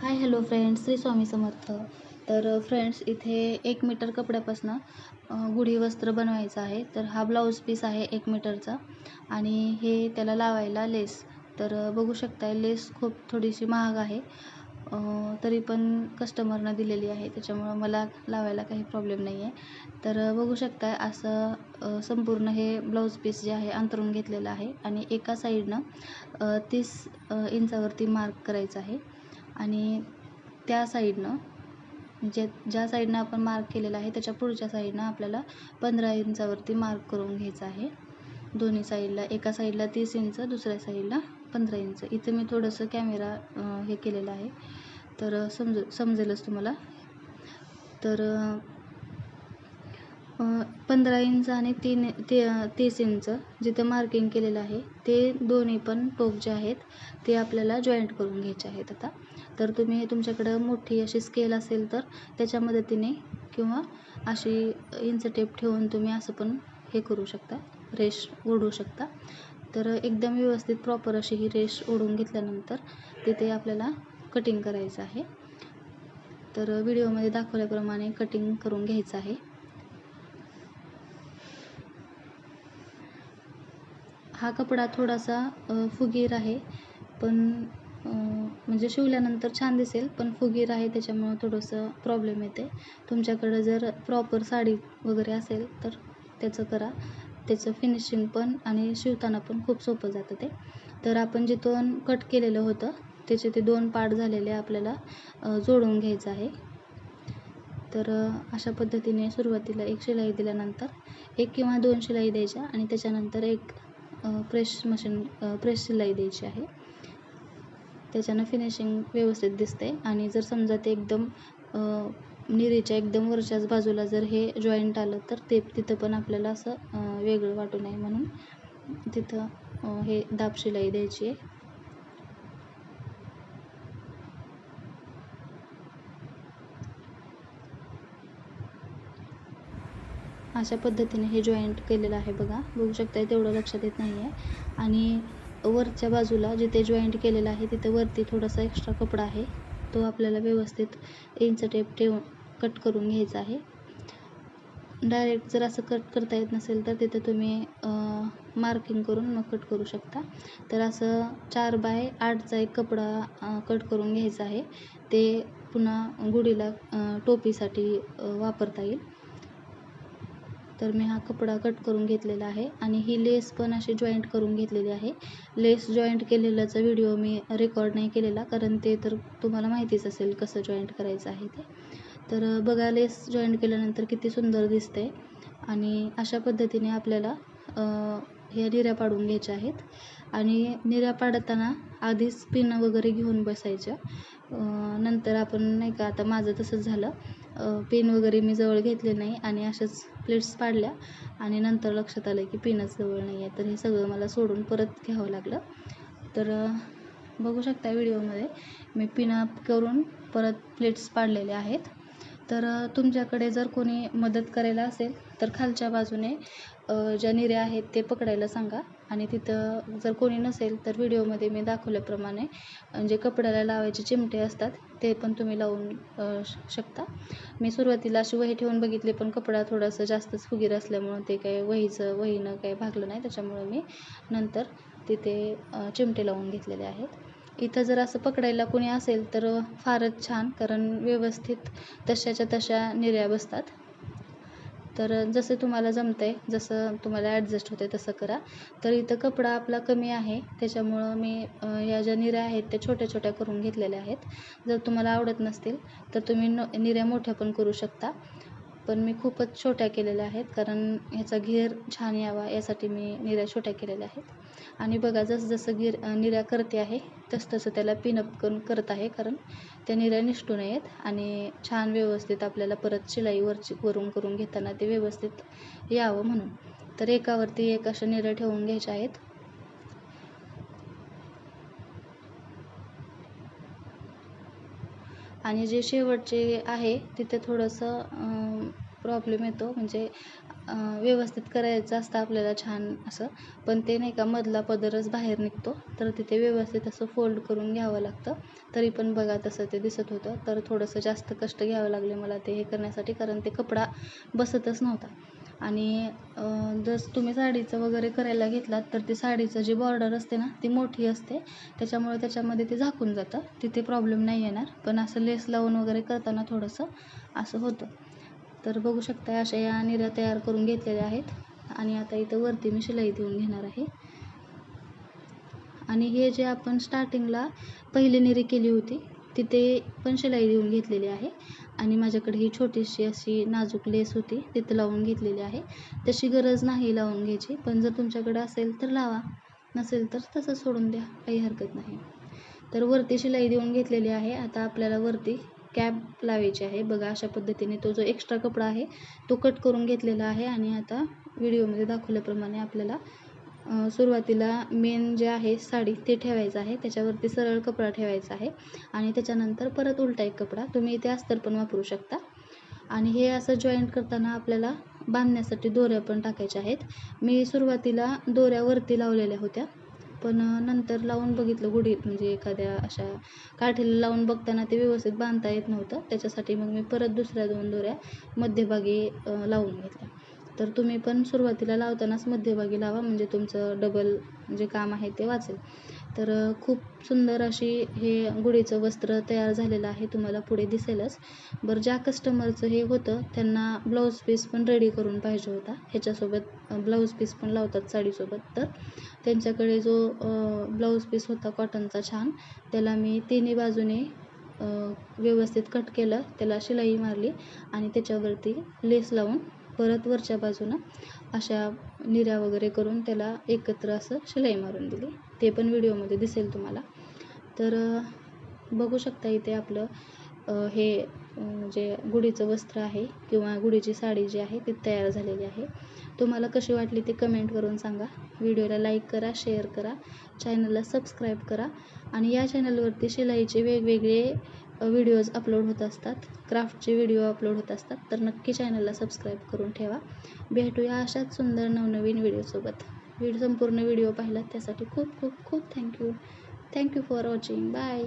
Hi hello friends Shri Swami Samarth. तर friends इथे एक मीटर कपड्यापासनं गुढी वस्त्र बनवायचं आहे. तर हा ब्लाऊज पीस आहे एक मीटरचा आणि हे त्याला लावायला लेस तर बघू शकताय लेस खूप थोडीशी महाग आहे. तरी पण कस्टमरनं दिलेली आहे. त्याच्यामुळं मला लावायला काही प्रॉब्लेम नाही आहे तर बघू शकताय असं संपूर्ण हे ब्लाऊज पीस जे आहे अंतरून घेतलेलं आहे. आणि एका साईडनं तीस इंचावरती मार्क करायचं आहे. आणि त्या साईडनं जे ज्या साईडनं आपण मार्क केलेला आहे त्याच्या पुढच्या साईडनं आपल्याला पंधरा इंचावरती मार्क करून घ्यायचं आहे. दोन्ही साईडला एका साईडला तीस इंच दुसऱ्या साईडला पंधरा इंच. इथं मी थोडंसं कॅमेरा हे केलेलं आहे. तर समज समजेलच तुम्हाला. तर पंधरा इंच आणि तीन ते तीस इंच जिथं मार्किंग केलेलं आहे ते दोन्ही पण टोक जे आहेत ते आपल्याला जॉईंट करून घ्यायचे आहेत आता. तर तुम्ही तुमच्याकडं मोठी अशी स्केल असेल तर त्याच्या मदतीने किंवा अशी इंच टेप ठेवून तुम्ही असं पण हे करू शकता रेश ओढू शकता. तर एकदम व्यवस्थित प्रॉपर अशी ही रेश ओढून घेतल्यानंतर तिथे आपल्याला कटिंग करायचं आहे. तर व्हिडिओमध्ये दाखवल्याप्रमाणे कटिंग करून घ्यायचं आहे. हा कपडा थोडासा फुगीर आहे. पण म्हणजे शिवल्यानंतर छान दिसेल पण फुगीर आहे त्याच्यामुळं थोडंसं प्रॉब्लेम येते. तुमच्याकडं जर प्रॉपर साडी वगैरे असेल तर त्याचं करा. त्याचं फिनिशिंग पण आणि शिवताना पण खूप सोपं जातं ते. तर आपण जिथून कट केलेलं होतं त्याचे ते दोन पार्ट झालेले आपल्याला जोडून घ्यायचं आहे. तर अशा पद्धतीने सुरुवातीला एक शिलाई दिल्यानंतर एक किंवा दोन शिलाई द्यायच्या आणि त्याच्यानंतर एक प्रेस मशीन प्रेस शिलाई द्यायची आहे. त्याच्यानं फिनिशिंग व्यवस्थित दिसते आणि जर समजा ते एकदम निरीच्या एकदम वरच्याच बाजूला जर हे जॉईंट आलं तर ते तिथं पण आपल्याला असं वेगळं वाटू नये म्हणून तिथं हे दाब शिलाई द्यायची आहे. अशा पद्धतीने हे जॉईंट केलेलं आहे बघा. बघू शकता तेवढं लक्षात येत नाही आहे आणि वरच्या बाजूला जिथे जॉईंट केलेलं आहे तिथे वरती थोडासा एक्स्ट्रा कपडा आहे. तो आपल्याला व्यवस्थित इंच टेप ठेवून कट करून घ्यायचा आहे. डायरेक्ट जर असं कट करता येत नसेल तर तिथं तुम्ही मार्किंग करून मग कट करू शकता. तर असं चार बाय आठचा एक कपडा कट करून घ्यायचा आहे. ते पुन्हा गुढीला टोपीसाठी वापरता येईल. तर मी हा कपडा कट करून घेतलेला आहे आणि ही लेस पण अशी जॉईंट करून घेतलेली आहे. लेस जॉईंट केलेल्याचा व्हिडिओ मी रेकॉर्ड नाही केलेला कारण ते तर तुम्हाला माहितीच असेल कसं जॉईंट करायचं आहे ते. तर बघा लेस जॉईंट केल्यानंतर किती सुंदर दिसते आणि अशा पद्धतीने आपल्याला ह्या निऱ्या पाडून घ्यायच्या आहेत. आणि निऱ्या पाडताना आधीच पिनं वगैरे घेऊन बसायच्या. नंतर आपण नाही का आता माझं तसंच झालं. पेन वगैरे मी जवळ घेतले नाही आणि अशाच प्लेट्स पाडल्या. आणि नंतर लक्षात आलं की पिनच जवळ नाही आहे. तर हे सगळं मला सोडून परत घ्यावं लागलं. तर बघू शकता व्हिडिओमध्ये मी पिनअप करून परत प्लेट्स पाडलेले आहेत. तर तुमच्याकडे जर कोणी मदत करायला असेल तर खालच्या बाजूने ज्या निऱ्या आहेत ते पकडायला सांगा. आणि तिथं जर कोणी नसेल तर व्हिडिओमध्ये मी दाखवल्याप्रमाणे जे कपड्याला लावायचे चिमटे असतात ते पण तुम्ही लावून श- शकता. मी सुरुवातीला अशी वही ठेवून बघितली पण कपडा थोडासा जास्तच फुगीर असल्यामुळं ते काही वहीचं वहीनं काही भागलं नाही त्याच्यामुळं मी नंतर तिथे चिमटे लावून घेतलेले आहेत. इथं जर असं पकडायला कोणी असेल तर फारच छान कारण व्यवस्थित तशाच्या तशा निर्या बसतात. तर जसं तुम्हाला जमतंय जसं तुम्हाला ॲडजस्ट होते तसं करा. तर इथं कपडा आपला कमी आहे त्याच्यामुळं मी या ज्या निऱ्या आहेत त्या छोट्या छोट्या करून घेतलेल्या आहेत. जर तुम्हाला आवडत नसतील तर तुम्ही न निऱ्या मोठ्या पण करू शकता. पण मी खूपच छोट्या केलेल्या आहेत. कारण ह्याचा घेर छान यावा यासाठी मी निऱ्या छोट्या केलेल्या आहेत. आणि बघा जसं जसं गिर निऱ्या करते आहे तसं तसं त्याला पिनअप करून करत आहे. कारण त्या निऱ्या निष्ठू नयेत आणि छान व्यवस्थित आपल्याला परत शिलाई वरची वरून करून घेताना ते व्यवस्थित यावं म्हणून. तर एकावरती एक अशा निऱ्या ठेवून घ्यायच्या आहेत. आणि जे शेवटचे आहे तिथे थोडंसं प्रॉब्लेम येतो. म्हणजे व्यवस्थित करायचं असतं आपल्याला छान असं. पण ते नाही का मधला पदरच बाहेर निघतो. तर तिथे व्यवस्थित असं फोल्ड करून घ्यावं लागतं. तरी पण बघा तसं ते दिसत होतं. तर थोडंसं जास्त कष्ट घ्यावं लागले मला ते हे करण्यासाठी. कारण ते कपडा बसतच नव्हता. आणि जर तुम्ही साडीचं वगैरे करायला घेतलात तर ते साडीचं जी बॉर्डर असते ना ती मोठी असते. त्याच्यामुळे त्याच्यामध्ये ते झाकून जातं. तिथे प्रॉब्लेम नाही येणार. पण असं लेस लावून वगैरे करताना थोडंसं असं होतं. तर बघू शकता अशा या निऱ्या तयार करून घेतलेल्या आहेत. आणि आता इथं वरती मी शिलाई देऊन घेणार आहे. आणि हे जे आपण स्टार्टिंगला पहिली निरी केली होती तिथे पण शिलाई देऊन घेतलेली आहे. आणि माझ्याकडे ही छोटीशी अशी नाजूक लेस होती तिथं लावून घेतलेली आहे. तशी गरज नाही लावून घ्यायची पण जर तुमच्याकडे असेल तर लावा नसेल तर तसं सोडून द्या काही हरकत नाही. तर वरती शिलाई देऊन घेतलेली आहे. आता आपल्याला वरती कॅप लावायची आहे. बघा अशा पद्धतीने तो जो एक्स्ट्रा कपडा आहे तो कट करून घेतलेला आहे. आणि आता व्हिडिओमध्ये दाखवल्याप्रमाणे आपल्याला सुरुवातीला मेन जे आहे साडी ते ठेवायचं आहे. त्याच्यावरती सरळ कपडा ठेवायचा आहे. आणि त्याच्यानंतर परत उलटा एक कपडा. तुम्ही इथे अस्तर पण वापरू शकता. आणि हे असं जॉईंट करताना आपल्याला बांधण्यासाठी दोऱ्या पण टाकायच्या आहेत. मी सुरुवातीला दोऱ्या वरती लावलेल्या होत्या. पण नंतर लावून बघितलं गुढीत म्हणजे एखाद्या अशा काठीला लावून बघताना ते व्यवस्थित बांधता येत नव्हतं. त्याच्यासाठी मग मी परत दुसऱ्या दोन दोऱ्या मध्यभागी लावून घेतल्या. तर तुम्ही पण सुरुवातीला लावतानाच मध्यभागी लावा म्हणजे तुमचं डबल जे काम आहे ते वाचेल. तर खूप सुंदर अशी हे गुढीचं वस्त्र तयार झालेलं आहे तुम्हाला पुढे दिसेलच. बरं ज्या कस्टमरचं हे होतं त्यांना ब्लाऊज पीस पण रेडी करून पाहिजे होता. ह्याच्यासोबत ब्लाऊज पीस पण लावतात साडीसोबत. तर त्यांच्याकडे जो ब्लाऊज पीस होता कॉटनचा छान त्याला मी तिन्ही बाजूने व्यवस्थित कट केलं. त्याला शिलाई मारली आणि त्याच्यावरती लेस लावून परत वरच्या बाजूनं अशा निऱ्या वगैरे करून त्याला एकत्र असं शिलाई मारून दिली. ते पण व्हिडिओमध्ये दिसेल तुम्हाला. तर बघू शकता इथे आपलं हे जे गुढीचं वस्त्र आहे किंवा गुढीची साडी जी आहे ती तयार झालेली आहे. तुम्हाला कशी वाटली ते कमेंट करून सांगा. व्हिडिओला लाईक करा शेअर करा चॅनलला सबस्क्राईब करा आणि या चॅनलवरती शिलाईचे वेगवेगळे व्हिडिओज अपलोड होत असतात क्राफ्टचे व्हिडिओ अपलोड होत असतात तर नक्की चॅनलला सबस्क्राईब करून ठेवा. भेटूया अशाच सुंदर नवनवीन व्हिडिओसोबत व्हिडिओ संपूर्ण व्हिडिओ पाहिलात त्यासाठी खूप खूप खूप thank you thank you for watching bye